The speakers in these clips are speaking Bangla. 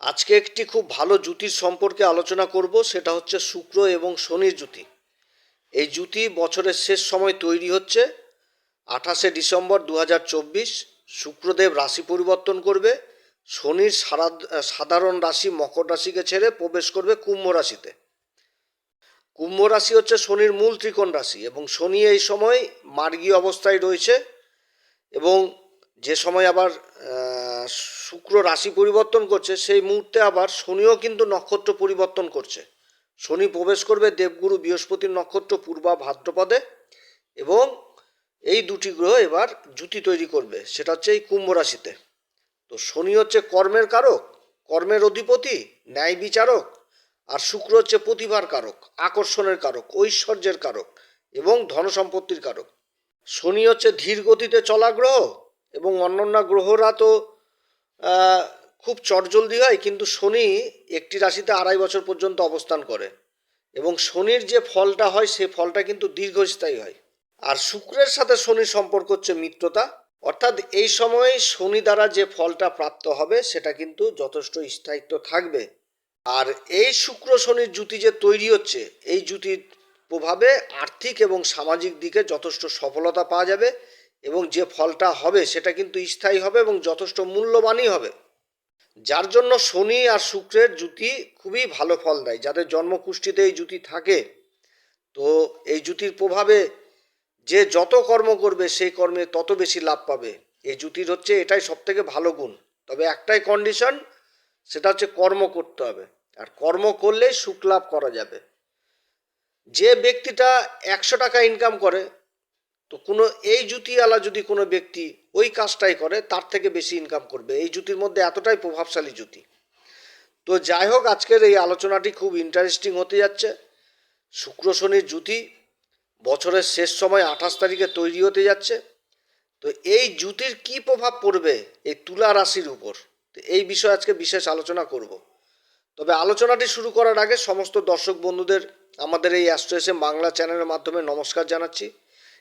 আজকে একটি খুব ভালো জুতির সম্পর্কে আলোচনা করব, সেটা হচ্ছে শুক্র এবং শনির জুতি। এই জুতি বছরের শেষ সময় তৈরি হচ্ছে, আঠাশে ডিসেম্বর দু হাজার চব্বিশ। শুক্রদেব রাশি পরিবর্তন করবে, শনির সাধারণ রাশি মকর রাশিকে ছেড়ে প্রবেশ করবে কুম্ভ রাশিতে। কুম্ভ রাশি হচ্ছে শনির মূল ত্রিকোণ রাশি এবং শনি এই সময় মার্গী অবস্থায় রয়েছে এবং যে সময় আবার শুক্র রাশি পরিবর্তন করছে, সেই মুহূর্তে আবার শনিও কিন্তু নক্ষত্র পরিবর্তন করছে। শনি প্রবেশ করবে দেবগুরু বৃহস্পতির নক্ষত্র পূর্বা ভাদ্রপদে এবং এই দুটি গ্রহ এবার জুতি তৈরি করবে, সেটা হচ্ছে এই কুম্ভ রাশিতে। তো শনি হচ্ছে কর্মের কারক, কর্মের অধিপতি, ন্যায় বিচারক, আর শুক্র হচ্ছে প্রতিভার কারক, আকর্ষণের কারক, ঐশ্বর্যের কারক এবং ধনসম্পত্তির কারক। শনি হচ্ছে ধীর গতিতে চলা গ্রহ এবং অন্যান্য গ্রহরা তো খুব চটজলদি হয়, কিন্তু শনি একটি রাশিতে আড়াই বছর পর্যন্ত অবস্থান করে। এবং শনির যে ফলটা হয় সেই ফলটা কিন্তু দীর্ঘস্থায়ী হয়। আর শুক্রের সাথে শনির সম্পর্ক হচ্ছে মিত্রতা। অর্থাৎ এই সময়ে শনি দ্বারা যে ফলটা প্রাপ্ত হবে, সেটা কিন্তু যথেষ্ট স্থায়িত্ব থাকবে। আর এই শুক্র শনির জুতি যে তৈরি হচ্ছে, এই জুতির প্রভাবে আর্থিক এবং সামাজিক দিকে যথেষ্ট সফলতা পাওয়া যাবে। এবং যে ফলটা হবে সেটা কিন্তু স্থায়ী হবে এবং যথেষ্ট মূল্যবানই হবে। যার জন্য শনি আর শুক্রের জুতি খুবই ভালো ফল দেয়। যাদের জন্মকুষ্ঠিতে এই জুতি থাকে, তো এই জুতির প্রভাবে যে যত কর্ম করবে সেই কর্মে তত বেশি লাভ পাবে। এই জুতির হচ্ছে এটাই সব থেকে ভালো গুণ। তবে একটাই কন্ডিশন সেটা হচ্ছে কর্ম করতে হবে। আর কর্ম করলেই সুখ লাভ করা যাবে। যে ব্যক্তিটা একশো টাকা ইনকাম করে তো কোনো, এই জুতিওয়ালা যদি কোনো ব্যক্তি ওই কাজটাই করে, তার থেকে বেশি ইনকাম করবে। এই জুতির মধ্যে এতটাই প্রভাবশালী জুতি। তো যাই হোক, আজকের এই আলোচনাটি খুব ইন্টারেস্টিং হতে যাচ্ছে। শুক্র শনির জুতি বছরের শেষ সময় আঠাশ তারিখে তৈরি হতে যাচ্ছে। তো এই জুতির কি প্রভাব পড়বে এই তুলা রাশির উপর? তো এই বিষয়ে আজকে বিশেষ আলোচনা করব। তবে আলোচনাটি শুরু করার আগে সমস্ত দর্শক বন্ধুদের আমাদের এই অ্যাস্ট্রোএসএম বাংলা চ্যানেলের মাধ্যমে নমস্কার জানাচ্ছি।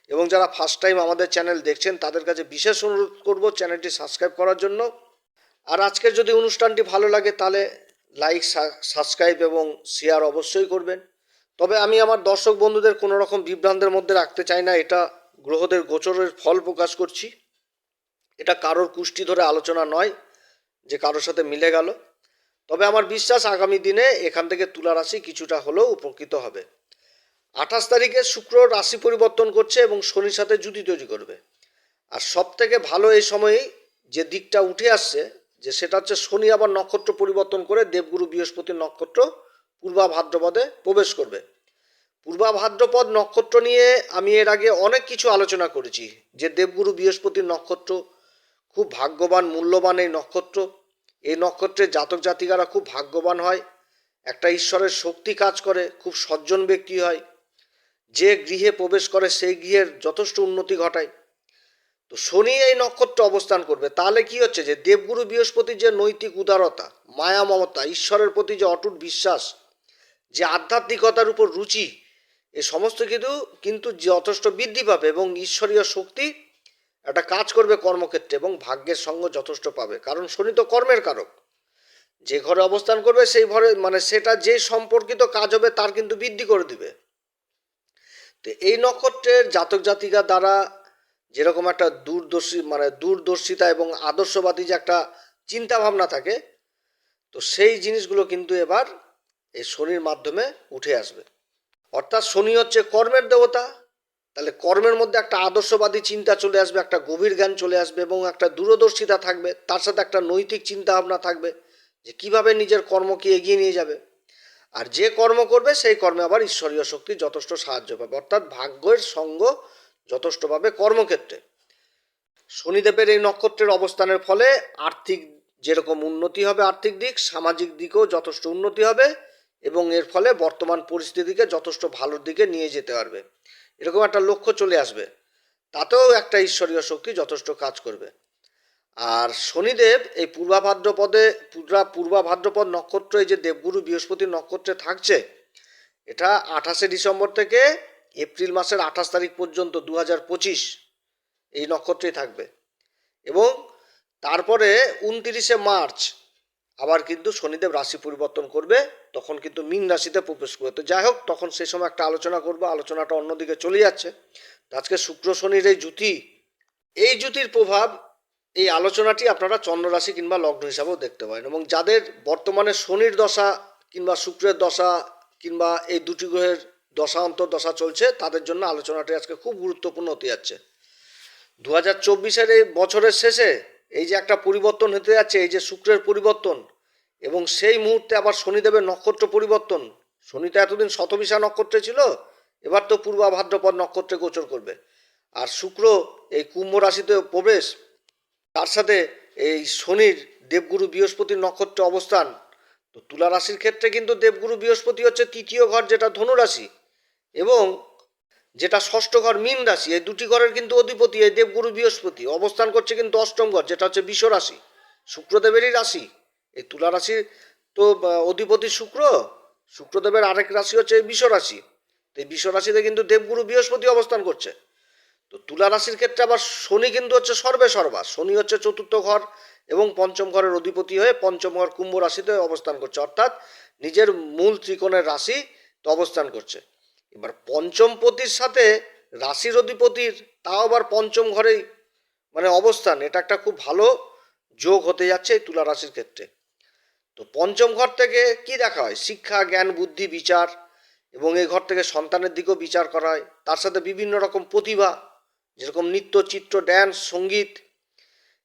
এবং যারা ফার্স্ট টাইম আমাদের চ্যানেল দেখছেন, তাদের কাছে বিশেষ অনুরোধ করব চ্যানেলটি সাবস্ক্রাইব করার জন্য। আর আজকের যদি অনুষ্ঠানটি ভালো লাগে, তাহলে লাইক সাবস্ক্রাইব এবং শেয়ার অবশ্যই করবেন। তবে আমি আমার দর্শক বন্ধুদের কোনো রকম বিভ্রান্তের মধ্যে রাখতে চাই না, এটা গ্রহদের গোচরের ফল প্রকাশ করছি। এটা কারোর কুষ্টি ধরে আলোচনা নয় যে কারোর সাথে মিলে গেল। তবে আমার বিশ্বাস আগামী দিনে এখান থেকে তুলা রাশি কিছুটা হলেও উপকৃত হবে। আঠাশ তারিখে শুক্র রাশি পরিবর্তন করছে এবং শনির সাথে জুতি তৈরি করবে। আর সব থেকে ভালো এই সময়েই যে দিকটা উঠে আসছে, যে সেটা হচ্ছে শনি আবার নক্ষত্র পরিবর্তন করে দেবগুরু বৃহস্পতির নক্ষত্র পূর্বা ভাদ্রপদে প্রবেশ করবে। পূর্বা ভাদ্রপদ নক্ষত্র নিয়ে আমি এর আগে অনেক কিছু আলোচনা করেছি, যে দেবগুরু বৃহস্পতির নক্ষত্র খুব ভাগ্যবান, মূল্যবান এই নক্ষত্র। এই নক্ষত্রের জাতক জাতিকারা খুব ভাগ্যবান হয়, একটা ঈশ্বরের শক্তি কাজ করে, খুব সজ্জন ব্যক্তি হয়। যে গৃহে প্রবেশ করে সেই গৃহের যথেষ্ট উন্নতি ঘটায়। তো শনি এই নক্ষত্র অবস্থান করবে। তাহলে কি হচ্ছে যে দেবগুরু বৃহস্পতির যে নৈতিক উদারতা, মায়া, মমতা, ঈশ্বরের প্রতি যে অটুট বিশ্বাস, যে আধ্যাত্মিকতার উপর রুচি, এ সমস্ত কিন্তু কিন্তু যথেষ্ট বৃদ্ধি পাবে এবং ঈশ্বরীয় শক্তি একটা কাজ করবে কর্মক্ষেত্রে এবং ভাগ্যের সঙ্গ যথেষ্ট পাবে। কারণ শনি তো কর্মের কারক। যে ঘরে অবস্থান করবে সেই ঘরে মানে সেটা যে সম্পর্কিত কাজ হবে তার কিন্তু বৃদ্ধি করে দিবে। তো এই নক্ষত্রের জাতক জাতিকা দ্বারা যেরকম একটা দূরদর্শী মানে দূরদর্শিতা এবং আদর্শবাদী যে একটা চিন্তা ভাবনা থাকে, তো সেই জিনিসগুলো কিন্তু এবার এই শনির মাধ্যমে উঠে আসবে। অর্থাৎ শনি হচ্ছে কর্মের দেবতা, তাহলে কর্মের মধ্যে একটা আদর্শবাদী চিন্তা চলে আসবে, একটা গভীর জ্ঞান চলে আসবে এবং একটা দূরদর্শিতা থাকবে, তার সাথে একটা নৈতিক চিন্তা ভাবনা থাকবে যে কীভাবে নিজের কর্মকে এগিয়ে নিয়ে যাবে। আর যে কর্ম করবে, সেই কর্মে আবার ঈশ্বরীয় শক্তি যথেষ্ট সাহায্য পাবে। অর্থাৎ ভাগ্যের সঙ্গ যথেষ্ট পাবে কর্মক্ষেত্রে। শনিদেবের এই নক্ষত্রের অবস্থানের ফলে আর্থিক যেরকম উন্নতি হবে আর্থিক দিক, সামাজিক দিকেও যথেষ্ট উন্নতি হবে এবং এর ফলে বর্তমান পরিস্থিতিকে যথেষ্ট ভালোর দিকে নিয়ে যেতে পারবে। এরকম একটা লক্ষ্য চলে আসবে। তাতেও একটা ঈশ্বরীয় শক্তি যথেষ্ট কাজ করবে। আর শনিদেব এই পূর্বা ভাদ্রপদে পূর্বা পূর্বা ভাদ্রপদ নক্ষত্র, এই যে দেবগুরু বৃহস্পতির নক্ষত্রে থাকছে, এটা আঠাশে ডিসেম্বর থেকে এপ্রিল মাসের আঠাশ তারিখ পর্যন্ত দু পঁচিশ এই নক্ষত্রেই থাকবে। এবং তারপরে উনতিরিশে মার্চ আবার কিন্তু শনিদেব রাশি পরিবর্তন করবে, তখন কিন্তু মীন রাশিতে প্রবেশ করবে। তো যাই হোক, তখন সেই সময় একটা আলোচনা করব, আলোচনাটা অন্যদিকে চলে যাচ্ছে। আজকে শুক্র শনির এই জুতি এই জুতির প্রভাব এই আলোচনাটি আপনারা চন্দ্র রাশি কিংবা লগ্ন হিসাবেও দেখতে পারেন এবং যাদের বর্তমানে শনির দশা কিংবা শুক্রের দশা কিংবা এই দুটি গ্রহের দশা অন্তর দশা চলছে, তাদের জন্য আলোচনাটি আজকে খুব গুরুত্বপূর্ণ হতে যাচ্ছে। দু হাজার চব্বিশের এই বছরের শেষে এই যে একটা পরিবর্তন হতে যাচ্ছে, এই যে শুক্রের পরিবর্তন এবং সেই মুহূর্তে আবার শনিদেবের নক্ষত্র পরিবর্তন, শনি তো এতদিন শতবিশা নক্ষত্রে ছিল, এবার তো পূর্বা ভাদ্রপদ নক্ষত্রে গোচর করবে। আর শুক্র এই কুম্ভ রাশিতে প্রবেশ তার সাথে এই শনির দেবগুরু বৃহস্পতির নক্ষত্রে অবস্থান। তো তুলা রাশির ক্ষেত্রে কিন্তু দেবগুরু বৃহস্পতি হচ্ছে তৃতীয় ঘর, যেটা ধনুরাশি এবং যেটা ষষ্ঠ ঘর, মীন রাশি। এই দুটি ঘরের কিন্তু অধিপতি এই দেবগুরু বৃহস্পতি। অবস্থান করছে কিন্তু অষ্টম ঘর, যেটা হচ্ছে বিশ্ব রাশি, শুক্রদেবেরই রাশি। এই তুলা রাশির তো অধিপতি শুক্র, শুক্রদেবের আরেক রাশি হচ্ছে এই বিশ্ব রাশি। তো এই বিশ্ব রাশিতে কিন্তু দেবগুরু বৃহস্পতি অবস্থান করছে। তো তুলা রাশির ক্ষেত্রে আবার শনি কিন্তু হচ্ছে সর্বে সর্বা শনি হচ্ছে চতুর্থ ঘর এবং পঞ্চম ঘরের অধিপতি হয়ে পঞ্চম ঘর কুম্ভ রাশিতে অবস্থান করছে। অর্থাৎ নিজের মূল ত্রিকোণের রাশি তো অবস্থান করছে। এবার পঞ্চম পতির সাথে রাশির অধিপতির তাও আবার পঞ্চম ঘরেই মানে অবস্থান। এটা একটা খুব ভালো যোগ হতে যাচ্ছে এই তুলা রাশির ক্ষেত্রে। তো পঞ্চম ঘর থেকে কি দেখা হয়? শিক্ষা, জ্ঞান, বুদ্ধি, বিচার এবং এই ঘর থেকে সন্তানের দিকেও বিচার করা হয়। তার সাথে বিভিন্ন রকম প্রতিভা যেরকম নৃত্য, চিত্র ড্যান্স সংগীত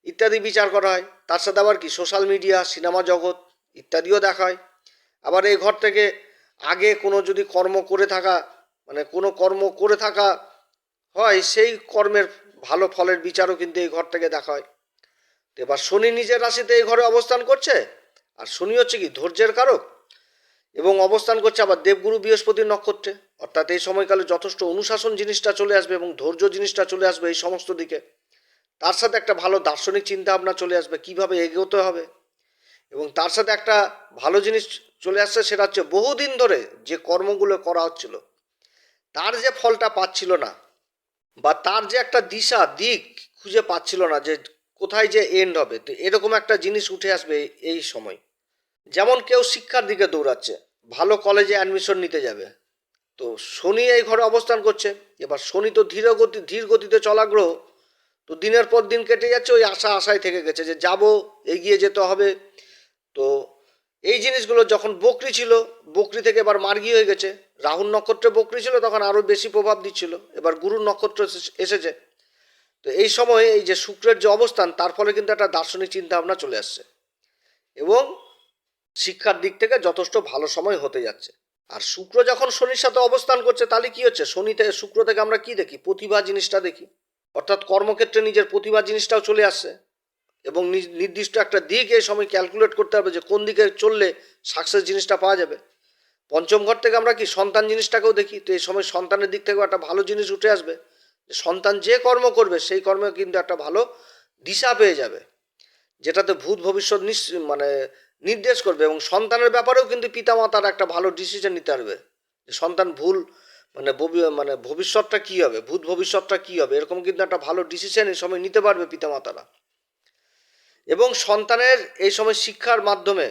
ইত্যাদি বিচার করা হয়, তার সাথে আবার কি? সোশ্যাল মিডিয়া সিনেমা জগৎ ইত্যাদিও দেখা হয়। আবার এই ঘর থেকে আগে কোনো যদি কর্ম করে থাকা মানে কোনো কর্ম করে থাকা হয়, সেই কর্মের ভালো ফলের বিচারও কিন্তু এই ঘর থেকে দেখা হয়। এবার শনি নিজের রাশিতে এই ঘরে অবস্থান করছে, আর শনি হচ্ছে কি? ধৈর্যের কারক। এবং অবস্থান করছে আবার দেবগুরু বৃহস্পতির নক্ষত্রে। অর্থাৎ এই সময়কালে যথেষ্ট অনুশাসন জিনিসটা চলে আসবে এবং ধৈর্য জিনিসটা চলে আসবে এই সমস্ত দিকে। তার সাথে একটা ভালো দার্শনিক চিন্তা ভাবনা চলে আসবে, কীভাবে এগোতে হবে? এবং তার সাথে একটা ভালো জিনিস চলে আসছে, সেটা হচ্ছে বহুদিন ধরে যে কর্মগুলো করা হচ্ছিল, তার যে ফলটা পাচ্ছিল না বা তার যে একটা দিশা, দিক খুঁজে পাচ্ছিল না যে কোথায় যে এন্ড হবে, তো এরকম একটা জিনিস উঠে আসবে এই- এই সময়। যেমন কেউ শিক্ষার দিকে দৌড়াচ্ছে, ভালো কলেজে অ্যাডমিশন নিতে যাবে তো শনি এই ঘরে অবস্থান করছে। এবার শনি তো ধীর গতি, ধীর গতিতে চলা গ্রহ তো দিনের পর দিন কেটে যাচ্ছে, ওই আশা আশায় থেকে গেছে যে যাব, এগিয়ে যেতে হবে। তো এই জিনিসগুলো যখন বকরি ছিল, বকরি থেকে এবার মার্গি হয়ে গেছে। রাহুল নক্ষত্রে বকরি ছিল, তখন আরও বেশি প্রভাব দিচ্ছিল। এবার গুরুর নক্ষত্র এসে- এসেছে। তো এই সময়ে এই যে শুক্রের যে অবস্থান, তার ফলে কিন্তু একটা দার্শনিক চিন্তা ভাবনা চলে আসছে। এবং শিক্ষার দিক থেকে যথেষ্ট ভালো সময় হতে যাচ্ছে। আর শুক্র যখন শনির সাথে অবস্থান করছে, তাহলে কি হচ্ছে? শনি থেকে শুক্র থেকে আমরা কি দেখি? প্রতিভা জিনিসটা দেখি। অর্থাৎ কর্মক্ষেত্রে নিজের প্রতিভা জিনিসটাও চলে আসছে। এবং নির্দিষ্ট একটা দিক এই সময় ক্যালকুলেট করতে হবে যে কোন দিকে চললে সাকসেস জিনিসটা পাওয়া যাবে। পঞ্চম ঘর থেকে আমরা কি সন্তান জিনিসটাকেও দেখি? তো এই সময় সন্তানের দিক থেকেও একটা ভালো জিনিস উঠে আসবে। সন্তান যে কর্ম করবে, সেই কর্মে কিন্তু একটা ভালো দিশা পেয়ে যাবে। যেটাতে ভূত ভবিষ্যৎ নিস- মানে নির্দেশ করবে এবং সন্তানের ব্যাপারেও কিন্তু পিতামাতার একটা ভালো ডিসিশন নিতে পারবে। যে সন্তান ভুল মানে মানে ভবিষ্যৎটা কী হবে, ভূত ভবিষ্যৎটা কী হবে, এরকম কিন্তু একটা ভালো ডিসিশন এই সময় নিতে পারবে পিতামাতারা। এবং সন্তানের এই সময় শিক্ষার মাধ্যমে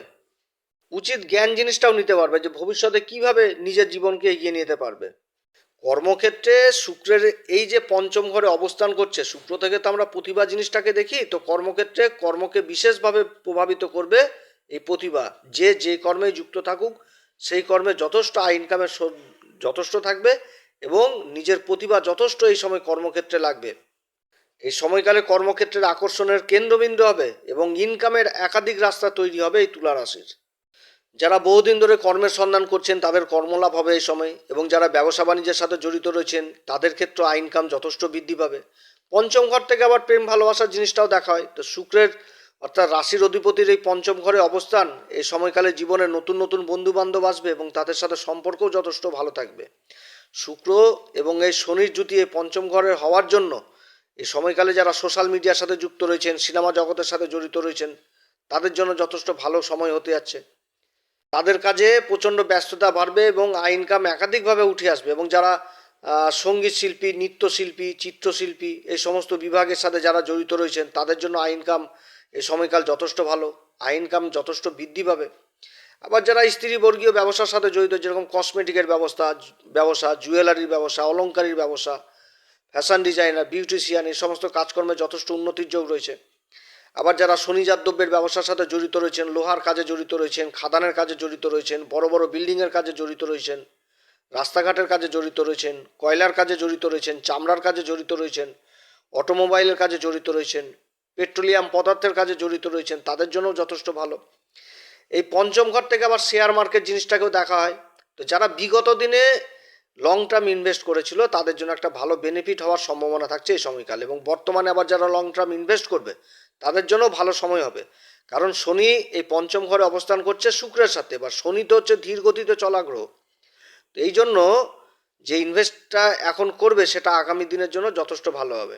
উচিত জ্ঞান জিনিসটাও নিতে পারবে যে ভবিষ্যতে কীভাবে নিজের জীবনকে এগিয়ে নিতে পারবে। কর্মক্ষেত্রে শুক্রের এই যে পঞ্চম ঘরে অবস্থান করছে, শুক্র থেকে তো আমরা প্রতিভা জিনিসটাকে দেখি, তো কর্মক্ষেত্রে কর্মকে বিশেষভাবে প্রভাবিত করবে এই প্রতিভা, যে যে কর্মে যুক্ত থাকুক, সেই কর্মে যথেষ্ট আয় ইনকামের যথেষ্ট থাকবে এবং নিজের প্রতিভা যথেষ্ট এই সময় কর্মক্ষেত্রে লাগবে। এই সময়কালে কর্মক্ষেত্রের আকর্ষণের কেন্দ্রবিন্দু হবে এবং ইনকামের একাধিক রাস্তা তৈরি হবে এই তুলা রাশির। যারা বহুদিন ধরে কর্মের সন্ধান করছেন, তাদের কর্মলাভ হবে এই সময় এবং যারা ব্যবসা বাণিজ্যের সাথে জড়িত রয়েছেন, তাদের ক্ষেত্রে আয় ইনকাম যথেষ্ট বৃদ্ধি পাবে। পঞ্চম ঘর থেকে আবার প্রেম, ভালোবাসার জিনিসটাও দেখা হয়। তো শুক্রের অর্থাৎ রাশির অধিপতির এই পঞ্চম ঘরে অবস্থান, এই সময়কালে জীবনে নতুন নতুন বন্ধু বান্ধব আসবে এবং তাদের সাথে সম্পর্কও যথেষ্ট ভালো থাকবে। শুক্র এবং এই শনির জুতি এই পঞ্চম ঘরের হওয়ার জন্য, এই সময়কালে যারা সোশ্যাল মিডিয়ার সাথে যুক্ত রয়েছেন সিনেমা জগতের সাথে জড়িত রয়েছেন, তাদের জন্য যথেষ্ট ভালো সময় হতে যাচ্ছে। তাদের কাজে প্রচণ্ড ব্যস্ততা বাড়বে এবং আয় ইনকাম একাধিকভাবে উঠে আসবে এবং যারা সংগীত শিল্পী, নৃত্যশিল্পী, চিত্রশিল্পী, এই সমস্ত বিভাগের সাথে যারা জড়িত রয়েছেন, তাদের জন্য আয় ইনকাম এই সময়কাল যথেষ্ট ভালো আয় ইনকাম যথেষ্ট বৃদ্ধি পাবে। আবার যারা স্ত্রীবর্গীয় ব্যবসার সাথে জড়িত, যেরকম কসমেটিকের ব্যবস্থা, ব্যবসা জুয়েলারির ব্যবসা, অলংকারীর ব্যবসা ফ্যাশন ডিজাইনার বিউটিশিয়ান এই সমস্ত কাজকর্মে যথেষ্ট উন্নতির যোগ রয়েছে। আবার যারা শনিজাত দ্রব্যের ব্যবসার সাথে জড়িত রয়েছেন, লোহার কাজে জড়িত রয়েছেন, খাদানের কাজে জড়িত রয়েছেন, বড় বড় বিল্ডিংয়ের কাজে জড়িত রয়েছেন, রাস্তাঘাটের কাজে জড়িত রয়েছেন, কয়লার কাজে জড়িত রয়েছেন, চামড়ার কাজে জড়িত রয়েছেন, অটোমোবাইলের কাজে জড়িত রয়েছেন পেট্রোলিয়াম পদার্থের কাজে জড়িত রয়েছেন, তাদের জন্যও যথেষ্ট ভালো। এই পঞ্চম ঘর থেকে আবার শেয়ার মার্কেট জিনিসটাকেও দেখা হয়। তো যারা বিগত দিনে লং টার্ম ইনভেস্ট করেছিল, তাদের জন্য একটা ভালো বেনিফিট হওয়ার সম্ভাবনা থাকছে এই সময়কালে। এবং বর্তমানে আবার যারা লং টার্ম ইনভেস্ট করবে, তাদের জন্য ভালো সময় হবে। কারণ শনি এই পঞ্চম ঘরে অবস্থান করছে শুক্রের সাথে, বা শনি তো হচ্ছে ধীর গতিতে চলা গ্রহ তো এই জন্য যে ইনভেস্টটা এখন করবে, সেটা আগামী দিনের জন্য যথেষ্ট ভালো হবে।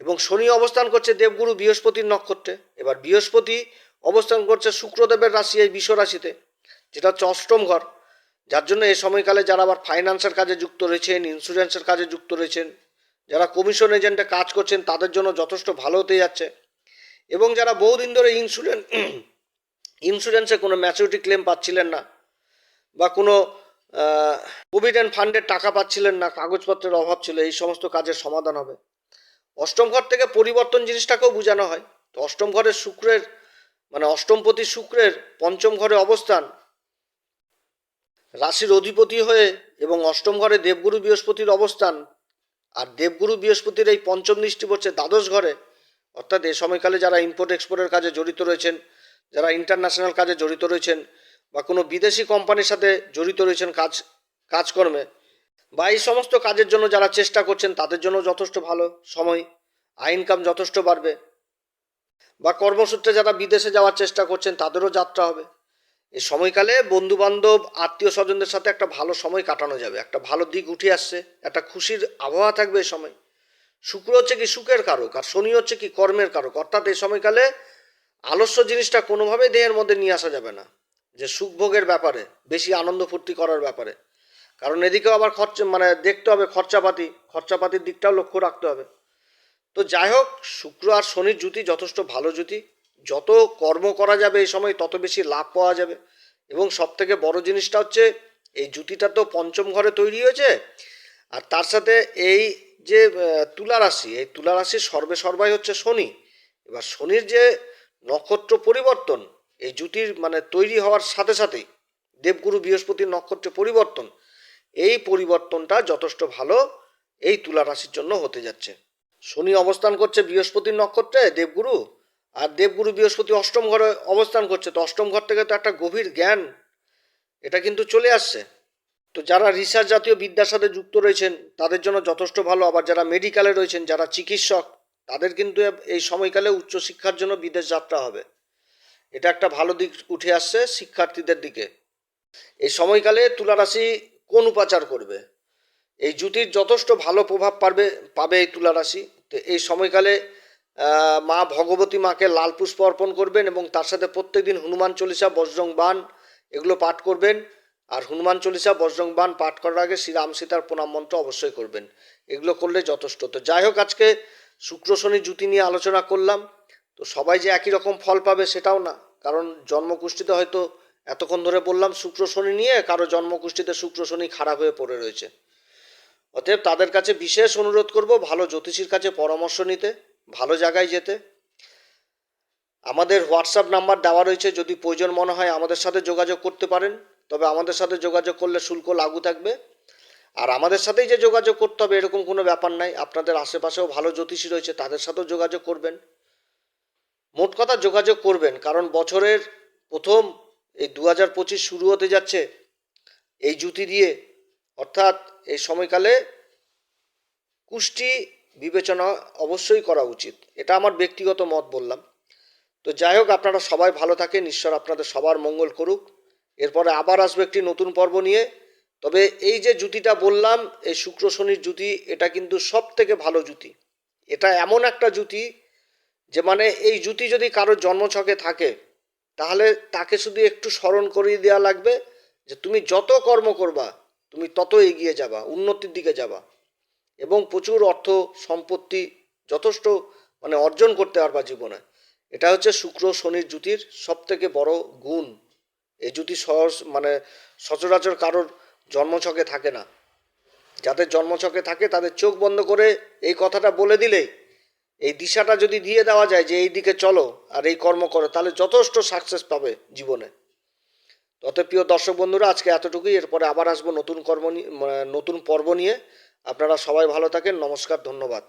এবং শনি অবস্থান করছে দেবগুরু বৃহস্পতির নক্ষত্রে। এবার বৃহস্পতি অবস্থান করছে শুক্রদেবের রাশি, এই রাশিতে, যেটা হচ্ছে অষ্টম ঘর। যার জন্য এই সময়কালে যারা আবার ফাইন্যান্সের কাজে যুক্ত রয়েছেন, ইন্স্যুরেন্সের কাজে যুক্ত রয়েছেন, যারা কমিশন এজেন্টে কাজ করছেন, তাদের জন্য যথেষ্ট ভালো হতে যাচ্ছে। এবং যারা বহুদিন ধরে ইন্স্যুরেন্স ইন্স্যুরেন্সে কোনো ম্যাচুরিটি ক্লেম পাচ্ছিলেন না বা কোনো প্রভিডেন্ট ফান্ডের টাকা পাচ্ছিলেন না, কাগজপত্রের অভাব ছিল, এই সমস্ত কাজের সমাধান হবে। অষ্টম ঘর থেকে পরিবর্তন জিনিসটাকেও বোঝানো হয়। তো অষ্টম ঘরের শুক্রের মানে অষ্টমপতি শুক্রের পঞ্চম ঘরে অবস্থান। রাশির অধিপতি হয়ে এবং অষ্টম ঘরে দেবগুরু বৃহস্পতির অবস্থান। আর দেবগুরু বৃহস্পতির এই পঞ্চম দৃষ্টি পড়ছে দ্বাদশ ঘরে। অর্থাৎ এ সময়কালে যারা ইম্পোর্ট এক্সপোর্টের কাজে জড়িত রয়েছেন, যারা ইন্টারন্যাশনাল কাজে জড়িত রয়েছেন বা কোনো বিদেশি কোম্পানির সাথে জড়িত রয়েছেন কাজ, কাজকর্মে বা এই সমস্ত কাজের জন্য যারা চেষ্টা করছেন, তাদের জন্য যথেষ্ট ভালো সময়, আয় ইনকাম যথেষ্ট বাড়বে। বা কর্মসূত্রে যারা বিদেশে যাওয়ার চেষ্টা করছেন, তাদেরও যাত্রা হবে। এই সময়কালে বন্ধু বান্ধব আত্মীয় স্বজনদের সাথে একটা ভালো সময় কাটানো যাবে, একটা ভালো দিক উঠে আসছে, একটা খুশির আবহাওয়া থাকবে এই সময়। শুক্র হচ্ছে কি সুখের কারক, আর শনি হচ্ছে কি কর্মের কারক, অর্থাৎ এই সময়কালে আলস্য জিনিসটা কোনোভাবেই দেহের মধ্যে নিয়ে আসা যাবে না। যে সুখভোগের ব্যাপারে, বেশি আনন্দ ফুর্তি করার ব্যাপারে। কারণ এদিকেও আবার খরচা মানে দেখতে হবে খরচাপাতি, খরচাপাতির দিকটাও লক্ষ্য রাখতে হবে। তো যাই হোক, শুক্র আর শনির জুতি যথেষ্ট ভালো জুতি। যত কর্ম করা যাবে এই সময়, তত বেশি লাভ পাওয়া যাবে। এবং সব থেকে বড় জিনিসটা হচ্ছে, এই জুতিটা তো পঞ্চম ঘরে তৈরি হয়েছে। আর তার সাথে এই যে তুলা রাশি, এই তুলা রাশির সর্বে সর্বাই হচ্ছে শনি। এবার শনির যে নক্ষত্র পরিবর্তন, এই জুতির মানে তৈরি হওয়ার সাথে সাথেই দেবগুরু বৃহস্পতির নক্ষত্রে পরিবর্তন এই পরিবর্তনটা যথেষ্ট ভালো এই তুলা রাশির জন্য হতে যাচ্ছে। শনি অবস্থান করছে বৃহস্পতির নক্ষত্রে, দেবগুরু, আর দেবগুরু বৃহস্পতি অষ্টম ঘরে অবস্থান করছে। তো অষ্টম ঘর থেকে তো একটা গভীর জ্ঞান, এটা কিন্তু চলে আসছে। তো যারা রিসার্চ জাতীয় বিদ্যার সাথে যুক্ত রয়েছেন, তাদের জন্য যথেষ্ট ভালো। আবার যারা মেডিকেলে রয়েছেন, যারা চিকিৎসক, তাদের কিন্তু এই সময়কালে উচ্চশিক্ষার জন্য বিদেশ যাত্রা হবে। এটা একটা ভালো দিক উঠে আসছে শিক্ষার্থীদের দিকে। এই সময়কালে তুলা রাশি কোন উপাচার করবে? এই জুতির যথেষ্ট ভালো প্রভাব পারবে, পাবে এই তুলা রাশি। তো এই সময়কালে মা ভগবতী মাকে লাল পুষ্প অর্পণ করবেন এবং তার সাথে প্রত্যেকদিন হনুমান চল্লিশা, বজ্রং বান এগুলো পাঠ করবেন। আর হনুমান চল্লিশা, বজ্রং বান পাঠ করার আগে শ্রীরাম সীতার প্রণাম মন্ত্র অবশ্যই করবেন। এগুলো করলে যথেষ্ট। তো যাই হোক, আজকে শুক্র শনি জুতি নিয়ে আলোচনা করলাম। তো সবাই যে একই রকম ফল পাবে সেটাও না, কারণ জন্মকুষ্ঠিতে হয়তো এতক্ষণ ধরে বললাম শুক্র শনি নিয়ে কারও জন্মকুষ্ঠিতে শুক্র শনি খারাপ হয়ে পড়ে রয়েছে। অতএব তাদের কাছে বিশেষ অনুরোধ করব ভালো জ্যোতিষীর কাছে পরামর্শ নিতে, ভালো জায়গায় যেতে। আমাদের হোয়াটসঅ্যাপ নাম্বার দেওয়া রয়েছে, যদি প্রয়োজন মনে হয় আমাদের সাথে যোগাযোগ করতে পারেন। তবে আমাদের সাথে যোগাযোগ করলে শুল্ক লাগু থাকবে। আর আমাদের সাথেই যে যোগাযোগ করতে হবে এরকম কোনো ব্যাপার নাই। আপনাদের আশেপাশেও ভালো জ্যোতিষী রয়েছে, তাদের সাথেও যোগাযোগ করবেন। মোট কথা যোগাযোগ করবেন, কারণ বছরের প্রথম এই দু হাজার পঁচিশ শুরু হতে যাচ্ছে, এই জুতি দিয়ে, অর্থাৎ এই সময়কালে কুষ্টি বিবেচনা অবশ্যই করা উচিত। এটা আমার ব্যক্তিগত মত বললাম। তো যাই হোক, আপনারা সবাই ভালো থাকেন, ঈশ্বর আপনাদের সবার মঙ্গল করুক। এরপরে আবার আসবে একটি নতুন পর্ব নিয়ে। তবে এই যে জুতিটা বললাম, এই শুক্র শনির জুতি, এটা কিন্তু সব থেকে ভালো জুতি। এটা এমন একটা জুতি যে মানে এই জুতি যদি কারোর জন্মছকে থাকে তাহলে তাকে শুধু একটু স্মরণ করিয়ে দেওয়া লাগবে যে তুমি যত কর্ম করবা, তুমি তত এগিয়ে যাবা, উন্নতির দিকে যাবা। এবং প্রচুর অর্থ সম্পত্তি যথেষ্ট মানে অর্জন করতে পারবা জীবনে। এটা হচ্ছে শুক্র, শনির জুতির সব থেকে বড় গুণ। এই জুতি সহজ মানে সচরাচর কারোর জন্মছকে থাকে না। যাদের জন্মছকে থাকে তাদের চোখ বন্ধ করে এই কথাটা বলে দিলে এই দিশাটা যদি দিয়ে দেওয়া যায় যে এই দিকে চলো আর এই কর্ম করো, তাহলে যথেষ্ট সাকসেস পাবে জীবনে। তত প্রিয় দর্শক বন্ধুরা, আজকে এতটুকুই। এরপরে আবার আসব নতুন কর্ম নিয়ে মানে নতুন পর্ব নিয়ে। আপনারা সবাই ভালো থাকেন। নমস্কার, ধন্যবাদ।